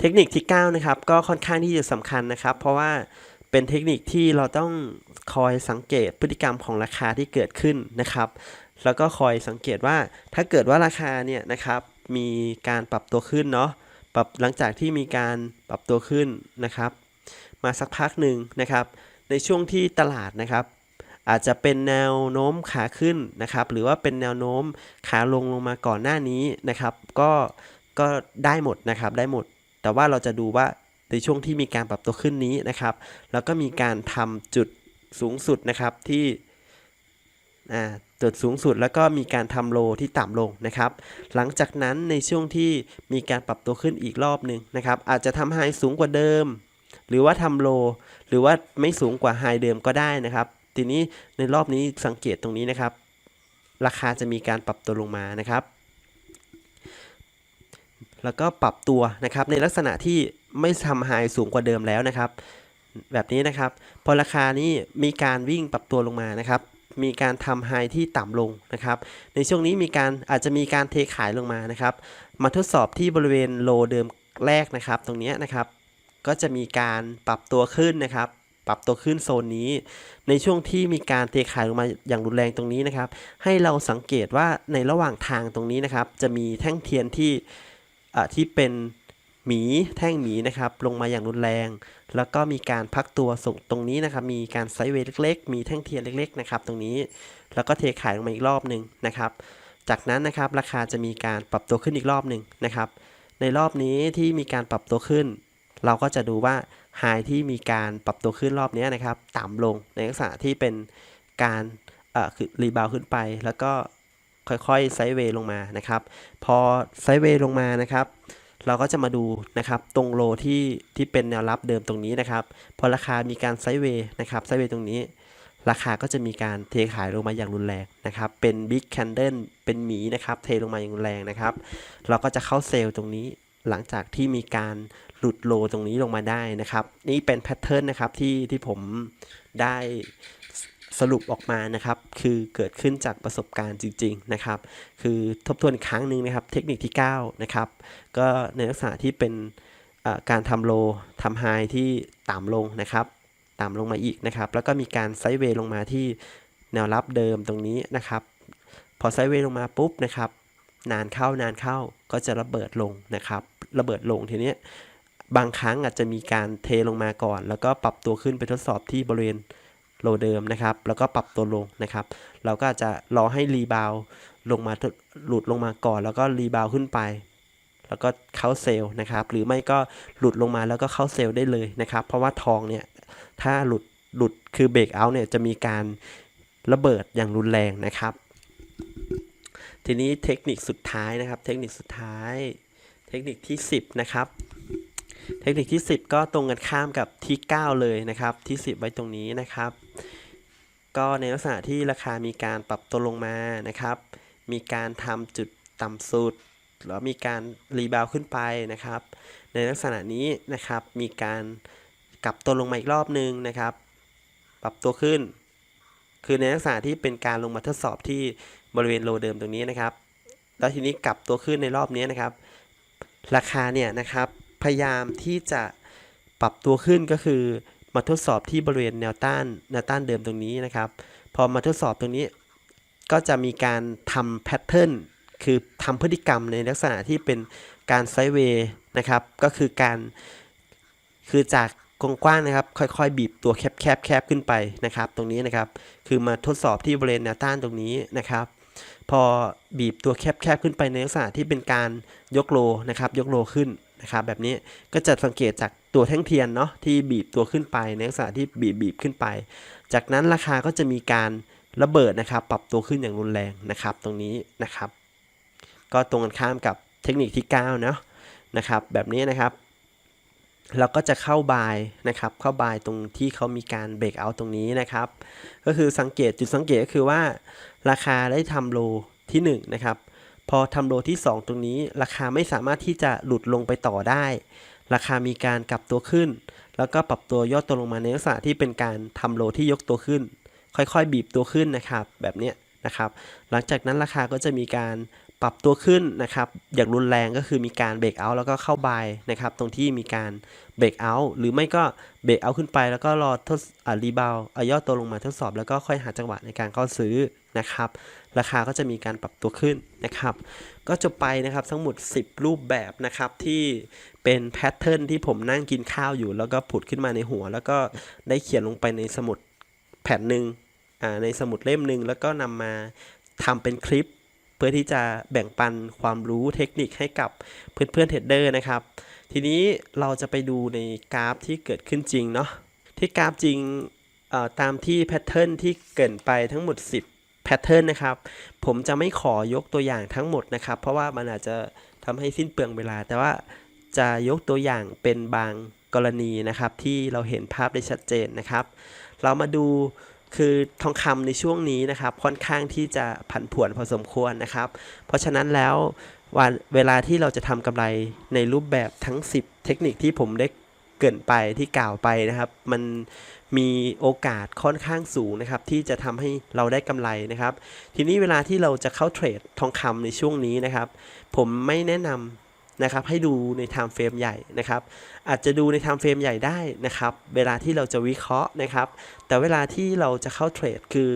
เทคนิคที่ 9 นะครับ ก็ค่อนข้างที่จะสำคัญนะครับ เพราะว่าเป็นเทคนิคที่เราต้องคอยสังเกตพฤติกรรมของราคาที่เกิดขึ้นนะครับ แล้วก็คอยสังเกตว่าถ้าเกิดว่าราคาเนี่ยนะครับมีการปรับตัวขึ้นเนาะปรับหลังจากที่มีการปรับตัวขึ้นนะครับ มาสักพักหนึ่งนะครับ ในช่วงที่ตลาดนะครับ อาจจะเป็นแนวโน้มขาขึ้นนะครับ หรือว่าเป็นแนวโน้มขาลงลงมาก่อนหน้านี้นะครับ ก็ก็ได้หมดนะครับได้หมด แต่ว่าเราจะดูว่าในช่วงที่มีการปรับตัวขึ้นนี้นะครับ แล้วก็มีการทำจุดสูงสุดนะครับที่จุดสูงสุดแล้วก็มีการทำโลที่ต่ำลงนะครับ หลังจากนั้นในช่วงที่มีการปรับตัวขึ้นอีกรอบหนึ่งนะครับ อาจจะทำไฮสูงกว่าเดิม หรือว่าทำโล หรือว่าไม่สูงกว่าไฮเดิมก็ได้นะครับ ทีนี้ในรอบนี้สังเกตตรงนี้นะครับ ราคาจะมีการปรับตัวลงมานะครับ แล้วก็ปรับตัวนะครับในลักษณะที่ไม่ทำไฮสูงกว่าเดิมแล้วนะครับ แบบนี้นะครับ พอราคานี้มีการวิ่งปรับตัวลงมานะครับ มีการทำไฮที่ต่ำลงนะครับ ในช่วงนี้มีการอาจจะมีการเทขายลงมานะครับ มาทดสอบที่บริเวณโลเดิมแรกนะครับ ตรงนี้นะครับ ก็จะมีการปรับตัวขึ้นนะครับปรับตัวขึ้นโซนนี้ ในช่วงที่มีการเทขายลงมาอย่างรุนแรงตรงนี้นะครับ ให้เราสังเกตว่าในระหว่างทางตรงนี้นะครับ จะมีแท่งเทียนที่ ที่เป็นหมีแท่งหมีนะครับลงมาอย่างรุนแรง แล้วก็มีการพักตัวส่งตรงนี้นะครับ มีการไซด์เวย์เล็ก ๆ มีแท่งเทียนเล็กๆนะครับตรงนี้ แล้วก็เทขายลงมาอีกรอบหนึ่งนะครับ จากนั้นนะครับราคาจะมีการปรับตัวขึ้นอีกรอบหนึ่งนะครับ ในรอบนี้ที่มีการปรับตัวขึ้น เราก็จะดูว่าไฮที่มีการปรับตัวขึ้นรอบนี้นะครับ ต่ำลงในลักษณะที่เป็นการเอ่อคือรีบาวขึ้นไป แล้วก็ ค่อยๆไซด์เวย์ลงมานะครับ พอไซด์เวย์ลงมานะครับ เราก็จะมาดูนะครับตรงโลที่ที่เป็นแนวรับเดิมตรงนี้นะครับ พอราคามีการไซด์เวย์นะครับไซด์เวย์ตรงนี้ ราคาก็จะมีการเทขายลงมาอย่างรุนแรงนะครับ เป็นบิ๊กแคนเดิลเป็นหมีนะครับ เทลงมาอย่างรุนแรงนะครับ เราก็จะเข้าเซลล์ตรงนี้หลังจากที่มีการหลุดโลตรงนี้ลงมาได้นะครับ นี่เป็นแพทเทิร์นนะครับที่ที่ผมได้ สรุปออกมานะครับ คือเกิดขึ้นจากประสบการณ์จริง ๆ นะครับ คือทบทวนอีกครั้งหนึ่งนะครับ เทคนิคที่ 9 นะครับ ก็ในลักษณะที่เป็นการทำโลทำไฮที่ต่ำลงนะครับ ต่ำลงมาอีกนะครับ แล้วก็มีการไซด์เวย์ลงมาที่แนวรับเดิมตรงนี้นะครับ พอไซด์เวย์ลงมาปุ๊บนะครับ นานเข้านานเข้าก็จะระเบิดลงนะครับ ระเบิดลงทีนี้บางครั้งอาจจะมีการเทลงมาก่อน แล้วก็ปรับตัวขึ้นไปทดสอบที่บริเวณ โลเดิมนะครับ แล้วก็ปรับตัวลงนะครับ เราก็จะรอให้รีบาวลงมาหลุดลงมาก่อน แล้วก็รีบาวขึ้นไป แล้วก็เข้าเซลล์นะครับ หรือไม่ก็หลุดลงมาแล้วก็เข้าเซลล์ได้เลยนะครับ เพราะว่าทองเนี่ย ถ้าหลุดหลุดคือเบรกเอาท์เนี่ยจะมีการระเบิดอย่างรุนแรงนะครับ ทีนี้เทคนิคสุดท้ายนะครับ เทคนิคสุดท้าย เทคนิคที่ 10 นะครับเทคนิคที่ 10 ก็ตรงกันข้ามกับที่ 9 เลยนะครับ ที่ 10 ไว้ตรงนี้นะครับ ก็ในลักษณะที่ราคามีการปรับตัวลงมานะครับ มีการทำจุดต่ำสุดแล้วมีการรีบาวขึ้นไปนะครับ ในลักษณะนี้นะครับ มีการกลับตัวลงมาอีกรอบนึงนะครับ ปรับตัวขึ้น คือในลักษณะที่เป็นการลงมาทดสอบที่บริเวณโลเดิมตรงนี้นะครับ แล้วทีนี้กลับตัวขึ้นในรอบนี้นะครับ ราคาเนี่ยนะครับ พยายามที่จะปรับตัวขึ้นก็คือ มาทดสอบที่บริเวณแนวต้านแนวต้านเดิมตรงนี้นะครับ พอมาทดสอบตรงนี้ ก็จะมีการทำแพทเทิร์นคือทำพฤติกรรมในลักษณะที่เป็นการไซด์เวย์นะครับ ก็คือการคือจากกว้างๆนะครับ ค่อยๆ บีบตัวแคบๆแคบขึ้นไปนะครับ ตรงนี้นะครับ คือมาทดสอบที่บริเวณแนวต้านตรงนี้นะครับ พอบีบตัวแคบๆขึ้นไปในลักษณะที่เป็นการยกโลนะครับ ยกโลขึ้น นะครับแบบนี้ก็จะสังเกตจากตัวแท่งเทียนเนาะที่บีบตัวขึ้นไปในลักษณะที่บีบบีบขึ้นไป จากนั้นราคาก็จะมีการระเบิดนะครับ ปรับตัวขึ้นอย่างรุนแรงนะครับ ตรงนี้นะครับ ก็ตรงกันข้ามกับเทคนิคที่9เนาะนะครับ แบบนี้นะครับ เราก็จะเข้าบายนะครับ เข้าบายตรงที่เขามีการเบรกเอาตรงนี้นะครับ ก็คือสังเกตจุดสังเกตก็คือว่า ราคาได้ทำโลที่1นะครับ พอทำโลที่ 2 ตรงนี้ ราคาไม่สามารถที่จะหลุดลงไปต่อได้ ราคามีการกลับตัวขึ้น แล้วก็ปรับตัวย่อตัวลงมาในลักษณะที่เป็นการทำโลที่ยกตัวขึ้น ค่อยๆ บีบตัวขึ้นนะครับ แบบนี้นะครับ หลังจากนั้นราคาก็จะมีการปรับตัวขึ้นนะครับ อย่างรุนแรงก็คือมีการเบรกเอาท์แล้วก็เข้าบายนะครับ ตรงที่มีการ เบรกเอาหรือไม่ก็เบรกเอาขึ้นไป แล้วก็รอทดอรีบาวเอาย่อตัวลงมาทดสอบ แล้วก็ค่อยหาจังหวะในการเข้าซื้อนะครับ ราคาก็จะมีการปรับตัวขึ้นนะครับ ก็จบไปนะครับทั้งหมด 10 รูปแบบนะครับที่เป็นแพทเทิร์นที่ผมนั่งกินข้าวอยู่ แล้วก็ผุดขึ้นมาในหัว แล้วก็ได้เขียนลงไปในสมุดแผ่นหนึ่งในสมุดเล่มหนึ่งแล้วก็นำมาทำเป็นคลิป เพื่อที่จะแบ่งปันความรู้เทคนิคให้กับเพื่อนๆเทรดเดอร์นะครับ ทีนี้เราจะไปดูในกราฟที่เกิดขึ้นจริงเนาะที่กราฟจริงตามที่แพทเทิร์นที่เกินไปทั้งหมด 10แพทเทิร์นนะครับ ผมจะไม่ขอยกตัวอย่างทั้งหมดนะครับ เพราะว่ามันอาจจะทำให้สิ้นเปลืองเวลา แต่ว่าจะยกตัวอย่างเป็นบางกรณีนะครับ ที่เราเห็นภาพได้ชัดเจนนะครับ เรามาดูคือทองคำในช่วงนี้นะครับ ค่อนข้างที่จะผันผวนพอสมควรนะครับ เพราะฉะนั้นแล้ว วันเวลาที่เราจะทำกำไรในรูปแบบทั้ง 10 เทคนิคที่ผมได้เกินไปที่กล่าวไปนะครับ มันมีโอกาสค่อนข้างสูงนะครับ ที่จะทำให้เราได้กำไรนะครับ ทีนี้เวลาที่เราจะเข้าเทรดทองคำในช่วงนี้นะครับ ผมไม่แนะนำนะครับ ให้ดูใน time frame ใหญ่นะครับ อาจจะดูใน time frame ใหญ่ได้นะครับ เวลาที่เราจะวิเคราะห์นะครับ แต่เวลาที่เราจะเข้าเทรดคือ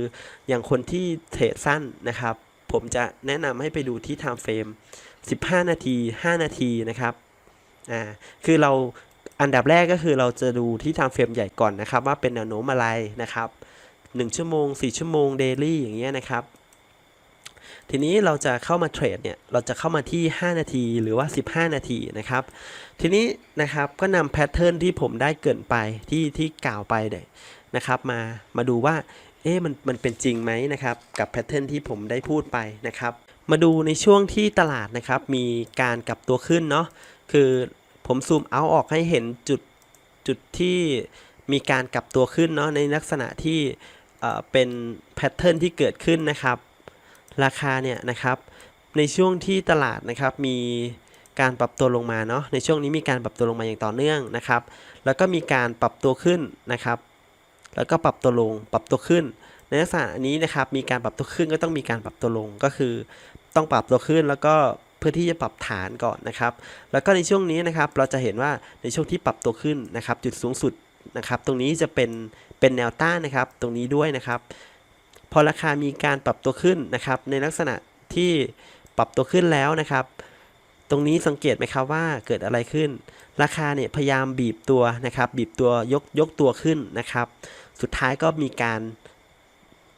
อย่างคนที่เทรดสั้นนะครับ ผมจะแนะนำให้ไปดูที่ time frame 15 นาที 5 นาทีนะครับอ่าคือเราอันดับแรกก็คือเราจะดูที่ time frame ใหญ่ก่อนนะครับ ว่าเป็นแนวโน้มอะไรนะครับ 1 ชั่วโมง 4 ชั่วโมง daily อย่างเงี้ยนะครับทีนี้เราจะเข้ามาเทรดเนี่ย เราจะเข้ามาที่ 5 นาทีหรือว่า 15 นาทีนะครับ ทีนี้นะครับก็นำแพทเทิร์นที่ผมได้เกินไปที่ที่กล่าวไปเนี่ยนะครับ มามาดูว่า เอ๊ะมันมันเป็นจริงไหมนะครับ กับแพทเทิร์นที่ผมได้พูดไปนะครับ มาดูในช่วงที่ตลาดนะครับ มีการกลับตัวขึ้นเนาะคือผมซูมเอาออกให้เห็นจุดจุดที่มีการกลับตัวขึ้นเนาะในลักษณะที่เอ่อเป็นแพทเทิร์นที่เกิดขึ้นนะครับ ราคาเนี่ยนะครับ ในช่วงที่ตลาดนะครับมีการปรับตัวลงมาเนาะในช่วงนี้มีการปรับตัวลงมาอย่างต่อเนื่องนะครับ แล้วก็มีการปรับตัวขึ้นนะครับ แล้วก็ปรับตัวลง ปรับตัวขึ้น ในลักษณะนี้นะครับ มีการปรับตัวขึ้นก็ต้องมีการปรับตัวลง ก็คือต้องปรับตัวขึ้นแล้วก็เพื่อที่จะปรับฐานก่อนนะครับ แล้วก็ในช่วงนี้นะครับ เราจะเห็นว่าในช่วงที่ปรับตัวขึ้นนะครับ จุดสูงสุดนะครับ ตรงนี้จะเป็นเป็นแนวต้านนะครับ ตรงนี้ด้วยนะครับ พอราคามีการปรับตัวขึ้นนะครับ ในลักษณะที่ปรับตัวขึ้นแล้วนะครับตรงนี้สังเกตไหมครับว่าเกิดอะไรขึ้น ราคาเนี่ยพยายามบีบตัวนะครับ บีบตัวยกยกตัวขึ้นนะครับ สุดท้ายก็มีการ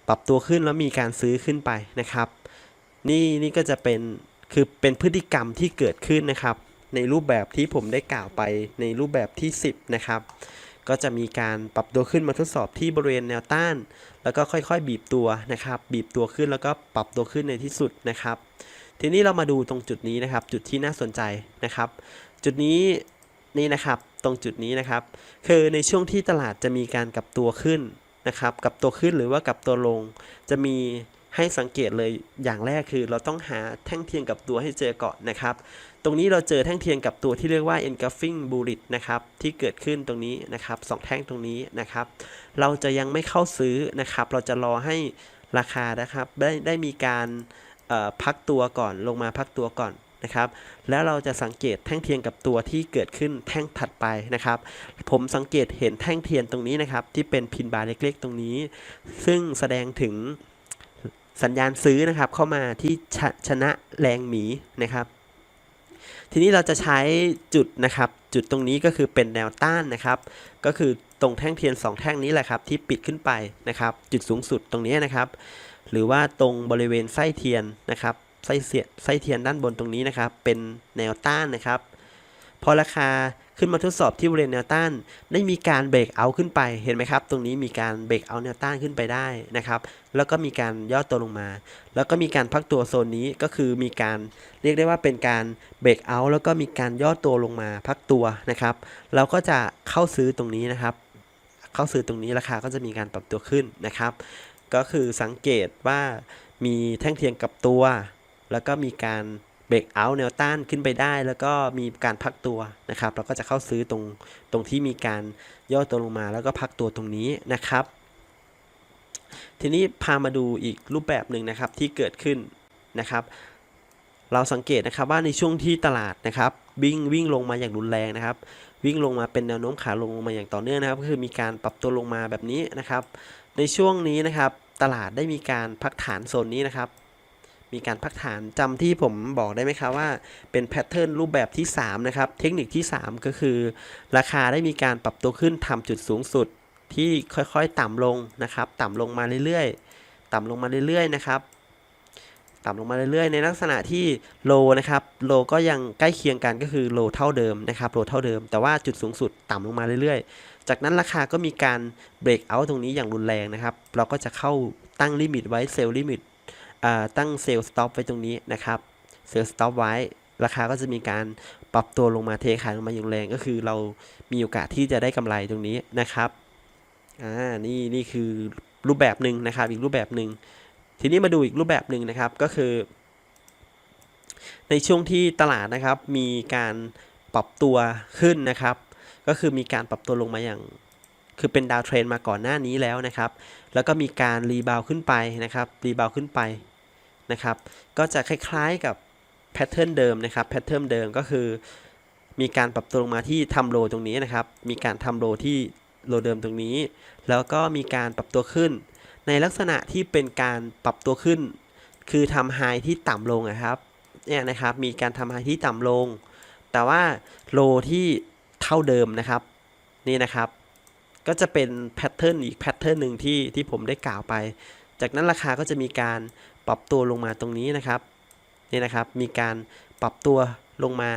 ปรับตัวขึ้นแล้วมีการซื้อขึ้นไปนะครับ นี่นี่ก็จะเป็นคือเป็นพฤติกรรมที่เกิดขึ้นนะครับ ในรูปแบบที่ผมได้กล่าวไปในรูปแบบที่ 10 นะครับ ก็จะมีการปรับตัวขึ้นมาทดสอบที่บริเวณแนวต้าน แล้วก็ค่อยๆ บีบตัวนะครับ บีบตัวขึ้นแล้วก็ปรับตัวขึ้นในที่สุดนะครับ ทีนี้เรามาดูตรงจุดนี้นะครับ จุดที่น่าสนใจนะครับ จุดนี้นี่นะครับ ตรงจุดนี้นะครับ คือในช่วงที่ตลาดจะมีการกลับตัวขึ้นนะครับกลับตัวขึ้นหรือว่ากลับตัวลง จะมีให้สังเกตเลยอย่างแรกคือเราต้องหาแท่งเทียนกับตัวให้เจอก่อนนะครับ ตรงนี้เราเจอแท่งเทียนกับตัวที่เรียกว่า engulfing bullet นะครับที่เกิดขึ้นตรงนี้นะครับสองแท่งตรงนี้นะครับ เราจะยังไม่เข้าซื้อนะครับ เราจะรอให้ราคานะครับได้ได้มีการพักตัวก่อนลงมาพักตัวก่อน นะครับ แล้วเราจะสังเกตแท่งเทียนกับตัวที่เกิดขึ้นแท่งถัดไปนะครับ ผมสังเกตเห็นแท่งเทียนตรงนี้นะครับที่เป็นพินบาร์เล็กๆ ตรงนี้ ซึ่งแสดงถึงสัญญาณซื้อนะครับเข้ามาที่ชชนะแรงหมีนะครับทีนี้เราจะใช้จุดนะครับ จุดตรงนี้ก็คือเป็นแนวต้านนะครับ ก็คือตรงแท่งเทียน 2 แท่งนี้แหละครับ ที่ปิดขึ้นไปนะครับ จุดสูงสุดตรงนี้นะครับ หรือว่าตรงบริเวณไส้เทียนนะครับ ไส้เสียไส้เทียนด้านบนตรงนี้นะครับ เป็นแนวต้านนะครับ พอราคาขึ้นมาทดสอบที่บริเวณแนวต้าน ได้มีการเบรกเอาขึ้นไปเห็นไหมครับ ตรงนี้มีการเบรกเอาแนวต้านขึ้นไปได้นะครับ แล้วก็มีการย่อตัวลงมา แล้วก็มีการพักตัวโซนนี้ก็คือมีการเรียกได้ว่าเป็นการเบรกเอาแล้วก็มีการย่อตัวลงมาพักตัวนะครับ เราก็จะเข้าซื้อตรงนี้นะครับ เข้าซื้อตรงนี้ราคาก็จะมีการปรับตัวขึ้นนะครับ ก็คือสังเกตว่ามีแท่งเทียนกับตัว แล้วก็มีการเบรกเอาท์แนวต้านขึ้นไปได้ แล้วก็มีการพักตัวนะครับ เราก็จะเข้าซื้อตรงตรงที่มีการย่อตัวลงมาแล้วก็พักตัวตรงนี้นะครับ ทีนี้พามาดูอีกรูปแบบหนึ่งนะครับที่เกิดขึ้นนะครับ เราสังเกตนะครับว่าในช่วงที่ตลาดนะครับวิ่งวิ่งลงมาอย่างรุนแรงนะครับ วิ่งลงมาเป็นแนวโน้มขาลงลงมาอย่างต่อเนื่องนะครับ ก็คือมีการปรับตัวลงมาแบบนี้นะครับ ในช่วงนี้นะครับตลาดได้มีการพักฐานโซนนี้นะครับ มีการพักฐานจำที่ผมบอกได้ไหมครับว่าเป็นแพทเทิร์นรูปแบบที่ 3 นะครับ เทคนิคที่ 3 ก็คือ ราคาได้มีการปรับตัวขึ้นทำจุดสูงสุดที่ค่อยๆต่ำลงนะครับ ต่ำลงมาเรื่อยๆ ต่ำลงมาเรื่อยๆนะครับ ต่ำลงมาเรื่อยๆ ในลักษณะที่โลนะครับ โลก็ยังใกล้เคียงกันก็คือโลเท่าเดิมนะครับ โลเท่าเดิม แต่ว่าจุดสูงสุดต่ำลงมาเรื่อยๆ จากนั้นราคาก็มีการเบรกเอาท์ตรงนี้อย่างรุนแรงนะครับ เราก็จะเข้าตั้งลิมิตไว้เซลล์ลิมิต ตั้งเซลล์สต็อปไว้ตรงนี้นะครับเซลล์สต็อปไว้ ราคาก็จะมีการปรับตัวลงมาเทขายลงมาอย่างแรงก็คือเรามีโอกาสที่จะได้กำไรตรงนี้นะครับอ่านี่นี่คือรูปแบบหนึ่งนะครับ อีกรูปแบบหนึ่งทีนี้มาดูอีกรูปแบบหนึ่งนะครับก็คือ ในช่วงที่ตลาดนะครับ มีการปรับตัวขึ้นนะครับ ก็คือมีการปรับตัวลงมาอย่างคือเป็นดาวเทรนมาก่อนหน้านี้แล้วนะครับ แล้วก็มีการรีบาวขึ้นไปนะครับ รีบาวขึ้นไป นะครับ ก็จะคล้ายๆกับแพทเทิร์นเดิมนะครับแพทเทิร์นเดิมก็คือ มีการปรับตัวลงมาที่ทำโลตรงนี้นะครับ มีการทำโลที่โลเดิมตรงนี้ แล้วก็มีการปรับตัวขึ้น ในลักษณะที่เป็นการปรับตัวขึ้น คือทำไฮที่ต่ำลงนะครับเนี่ยนะครับมีการทำไฮที่ต่ำลง แต่ว่าโลที่เท่าเดิมนะครับนี่นะครับ ก็จะเป็นแพทเทิร์นอีกแพทเทิร์นหนึ่งที่ที่ผมได้กล่าวไป จากนั้นราคาก็จะมีการ ปรับตัวลงมาตรงนี้นะครับนี่นะครับมีการปรับตัวลงมา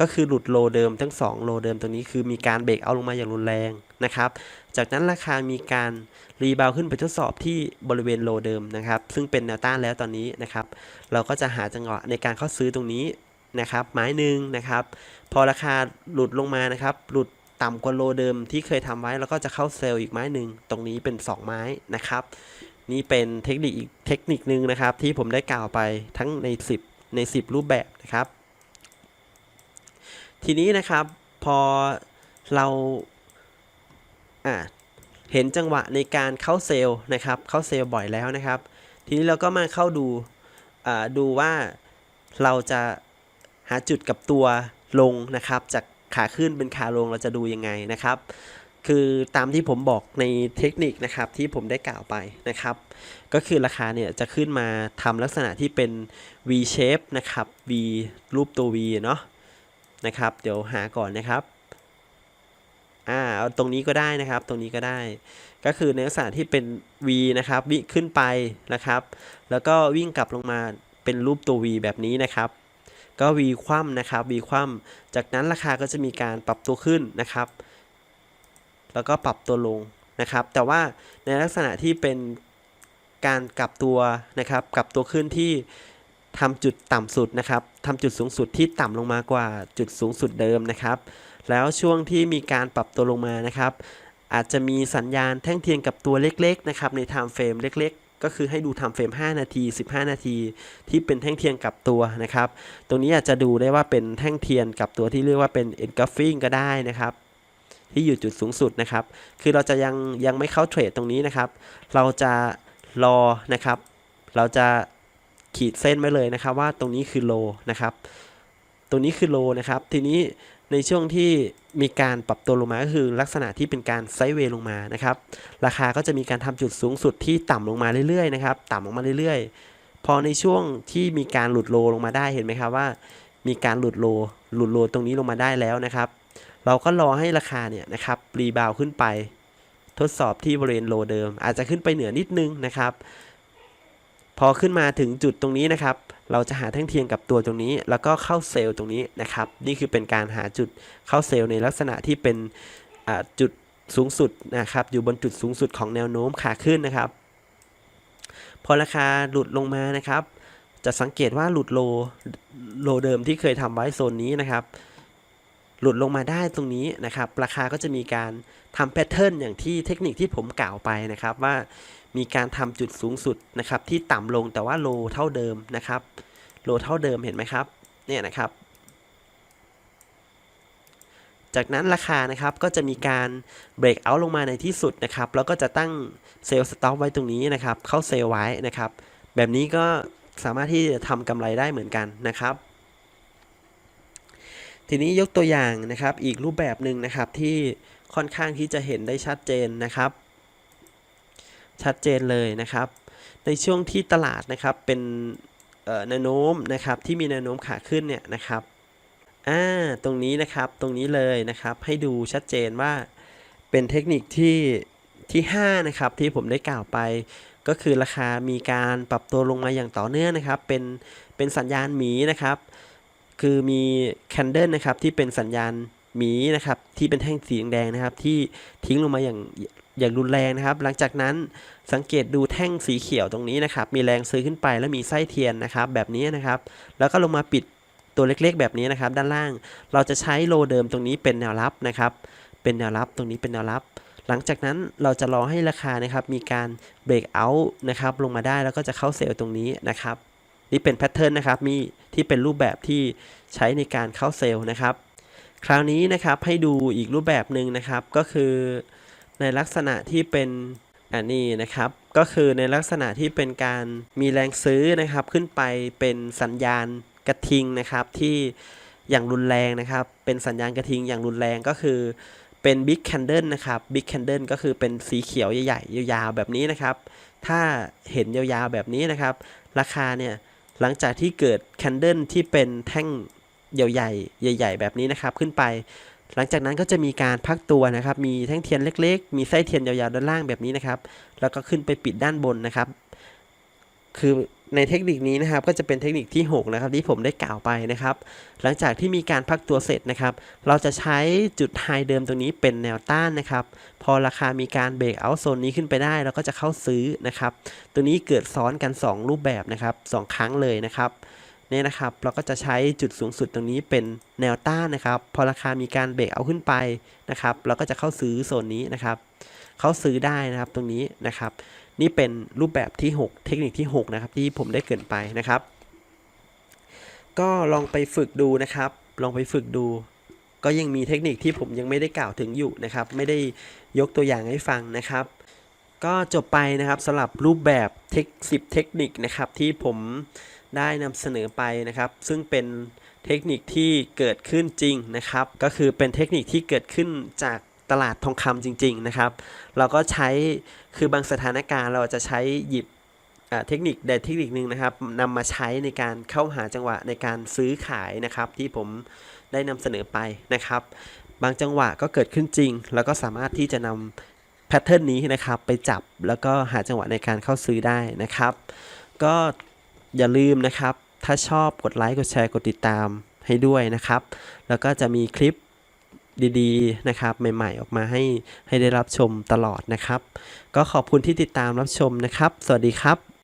ก็คือหลุดโลเดิมทั้ง 2 โลเดิมตรงนี้คือมีการเบรกเอาลงมาอย่างรุนแรงนะครับ จากนั้นราคามีการรีบาวขึ้นไปทดสอบที่บริเวณโลเดิมนะครับ ซึ่งเป็นแนวต้านแล้วตอนนี้นะครับ เราก็จะหาจังหวะในการเข้าซื้อตรงนี้นะครับไม้หนึ่งนะครับ พอราคาหลุดลงมานะครับ หลุดต่ำกว่าโลเดิมที่เคยทำไว้แล้วก็จะเข้าเซลล์อีกไม้หนึ่งตรงนี้เป็น 2 ไม้นะครับ นี่เป็นเทคนิคอีกเทคนิคนึงนะครับ ที่ผมได้กล่าวไปทั้งใน 10 ใน 10 รูปแบบนะครับ ทีนี้นะครับพอเราอ่าเห็นจังหวะในการเข้าเซลล์นะครับ เข้าเซลล์บ่อยแล้วนะครับ ทีนี้เราก็มาเข้าดูดูว่าเราจะหาจุดกับตัวลงนะครับ จากขาขึ้นเป็นขาลงเราจะดูยังไงนะครับ คือตามที่ผมบอกในเทคนิคนะครับที่ผมได้กล่าวไปนะครับ ก็คือราคาเนี่ยจะขึ้นมาทำลักษณะที่เป็น V shape นะครับ V รูปตัว V เนาะนะครับ เดี๋ยวหาก่อนนะครับอ่าเอาตรงนี้ก็ได้นะครับ ตรงนี้ก็ได้ ก็คือในลักษณะที่เป็น V นะครับวิ่งขึ้นไปนะครับ แล้วก็วิ่งกลับลงมาเป็นรูปตัว V แบบนี้นะครับก็ V คว่ำนะครับ V คว่ำจากนั้นราคาก็จะมีการปรับตัวขึ้นนะครับ แล้วก็ปรับตัวลงนะครับ แต่ว่าในลักษณะที่เป็นการกลับตัวนะครับ กลับตัวขึ้นที่ทำจุดต่ำสุดนะครับทำจุดสูงสุดที่ต่ำลงมากว่าจุดสูงสุดเดิมนะครับ แล้วช่วงที่มีการปรับตัวลงมานะครับ อาจจะมีสัญญาณแท่งเทียนกับตัวเล็กๆนะครับใน time frame เล็กๆ ก็คือให้ดู time frame 5นาที 15 นาที ที่เป็นแท่งเทียนกับตัวนะครับ ตรงนี้อาจจะดูได้ว่าเป็นแท่งเทียนกับตัวที่เรียกว่าเป็น engulfing ก็ได้นะครับ ที่อยู่จุดสูงสุดนะครับ คือเราจะยังยังไม่เข้าเทรดตรงนี้นะครับ เราจะรอนะครับ เราจะขีดเส้นไว้เลยนะครับ ว่าตรงนี้คือโลนะครับ ตรงนี้คือโลนะครับ ทีนี้ในช่วงที่มีการปรับตัวลงมาก็คือลักษณะที่เป็นการไซด์เวย์ลงมานะครับ ราคาก็จะมีการทำจุดสูงสุดที่ต่ำลงมาเรื่อยๆนะครับ ต่ำลงมาเรื่อยๆ พอในช่วงที่มีการหลุดโลลงมาได้เห็นไหมครับว่า มีการหลุดโลหลุดโลตรงนี้ลงมาได้แล้วนะครับ เราก็รอให้ราคาเนี่ยนะครับรีบาวขึ้นไป ทดสอบที่บริเวณโลเดิม อาจจะขึ้นไปเหนือนิดนึงนะครับ พอขึ้นมาถึงจุดตรงนี้นะครับ เราจะหาแท่งเทียนกับตัวตรงนี้ แล้วก็เข้าเซลล์ตรงนี้นะครับ นี่คือเป็นการหาจุดเข้าเซลล์ในลักษณะที่เป็นจุดสูงสุดนะครับ อยู่บนจุดสูงสุดของแนวโน้มขาขึ้นนะครับ พอราคาหลุดลงมานะครับ จะสังเกตว่าหลุดโลโลเดิมที่เคยทำไว้โซนนี้นะครับ หลุดลงมาได้ตรงนี้นะครับ ราคาก็จะมีการทำแพทเทิร์นอย่างที่เทคนิคที่ผมกล่าวไปนะครับ ว่ามีการทำจุดสูงสุดนะครับที่ต่ำลงแต่ว่าโลเท่าเดิมนะครับโลเท่าเดิมเห็นไหมครับเนี่ยนะครับ จากนั้นราคานะครับก็จะมีการเบรกเอาท์ลงมาในที่สุดนะครับแล้วก็จะตั้งเซลล์สต็อปไว้ตรงนี้นะครับ เข้าเซลล์ไว้นะครับ แบบนี้ก็สามารถที่จะทำกำไรได้เหมือนกันนะครับ ทีนี้ยกตัวอย่างนะครับอีกรูปแบบหนึ่งนะครับที่ค่อนข้างที่จะเห็นได้ชัดเจนนะครับ ชัดเจนเลยนะครับ ในช่วงที่ตลาดนะครับเป็นแนวโน้มนะครับที่มีแนวโน้มขาขึ้นเนี่ยนะครับอ่าตรงนี้นะครับตรงนี้เลยนะครับให้ดูชัดเจนว่าเป็นเทคนิคที่ที่ 5 นะครับที่ผมได้กล่าวไปก็คือราคามีการปรับตัวลงมาอย่างต่อเนื่องนะครับ เป็นเป็นสัญญาณหมีนะครับ คือมีแคนเดิลนะครับที่เป็นสัญญาณหมีนะครับที่เป็นแท่งสีแดงนะครับ ที่ทิ้งลงมาอย่างอย่างรุนแรงนะครับ หลังจากนั้นสังเกตดูแท่งสีเขียวตรงนี้นะครับ มีแรงซื้อขึ้นไปแล้วมีไส้เทียนนะครับ แบบนี้นะครับ แล้วก็ลงมาปิดตัวเล็กๆ แบบนี้นะครับ ด้านล่างเราจะใช้โลเดิมตรงนี้เป็นแนวรับนะครับ เป็นแนวรับตรงนี้เป็นแนวรับ หลังจากนั้นเราจะรอให้ราคานะครับ มีการเบรกเอาท์นะครับ ลงมาได้แล้วก็จะเข้าเซลล์ตรงนี้นะครับ นี่เป็นแพทเทิร์นนะครับมีที่เป็นรูปแบบที่ใช้ในการเข้าเซลล์นะครับ คราวนี้นะครับให้ดูอีกรูปแบบหนึ่งนะครับก็คือในลักษณะที่เป็นอันนี้นะครับก็คือในลักษณะที่เป็นการมีแรงซื้อนะครับ ขึ้นไปเป็นสัญญาณกระทิงนะครับที่อย่างรุนแรงนะครับ เป็นสัญญาณกระทิงอย่างรุนแรงก็คือเป็น Big Candle นะครับ Big Candle ก็คือเป็นสีเขียวใหญ่ๆยาวๆแบบนี้นะครับ ถ้าเห็นยาวๆแบบนี้นะครับ ราคาเนี่ย หลังจากที่เกิดแคนเดิลที่เป็นแท่งใหญ่ๆใหญ่ ๆ แบบนี้นะครับขึ้นไป หลังจากนั้นก็จะมีการพักตัวนะครับ มีแท่งเทียนเล็ก ๆ มีไส้เทียนยาวๆด้านล่างแบบนี้นะครับ แล้วก็ขึ้นไปปิดด้านบนนะครับ คือ ในเทคนิคนี้นะครับก็จะเป็นเทคนิคที่ 6 นะครับที่ผมได้กล่าวไปนะครับ หลังจากที่มีการพักตัวเสร็จนะครับ เราจะใช้จุดไฮเดิมตรงนี้เป็นแนวต้านนะครับ พอราคามีการเบรกเอาโซนนี้ขึ้นไปได้เราก็จะเข้าซื้อนะครับ ตัวนี้เกิดซ้อนกัน 2 รูปแบบนะครับสองครั้งเลยนะครับเนี่ยนะครับเราก็จะใช้จุดสูงสุดตรงนี้เป็นแนวต้านนะครับ พอราคามีการเบรกเอาขึ้นไปนะครับ เราก็จะเข้าซื้อโซนนี้นะครับ เขาซื้อได้นะครับตรงนี้นะครับ นี่เป็นรูปแบบที่ 6 เทคนิคที่ 6 นะครับ ที่ผมได้เกินไปนะครับ ก็ลองไปฝึกดูนะครับ ลองไปฝึกดู ก็ยังมีเทคนิคที่ผมยังไม่ได้กล่าวถึงอยู่นะครับ ไม่ได้ยกตัวอย่างให้ฟังนะครับ ก็จบไปนะครับสำหรับรูปแบบเทค10เทคนิคนะครับที่ผมได้นำเสนอไปนะครับ ซึ่งเป็นเทคนิคที่เกิดขึ้นจริงนะครับ ก็คือเป็นเทคนิคที่เกิดขึ้นจาก ตลาดทองคำจริง ๆนะครับ เราก็ใช้คือบางสถานการณ์เราจะใช้หยิบเทคนิคใดเทคนิคหนึ่งนะครับนำมาใช้ในการเข้าหาจังหวะในการซื้อขายนะครับ ที่ผมได้นำเสนอไปนะครับ บางจังหวะก็เกิดขึ้นจริง แล้วก็สามารถที่จะนำแพทเทิร์นนี้นะครับไปจับแล้วก็หาจังหวะในการเข้าซื้อได้นะครับ ก็อย่าลืมนะครับ ถ้าชอบกดไลค์กดแชร์กดติดตามให้ด้วยนะครับ แล้วก็จะมีคลิป ดีๆนะครับใหม่ๆออกมาให้ให้ได้รับชมตลอดนะครับ ก็ขอบคุณที่ติดตามรับชมนะครับ สวัสดีครับ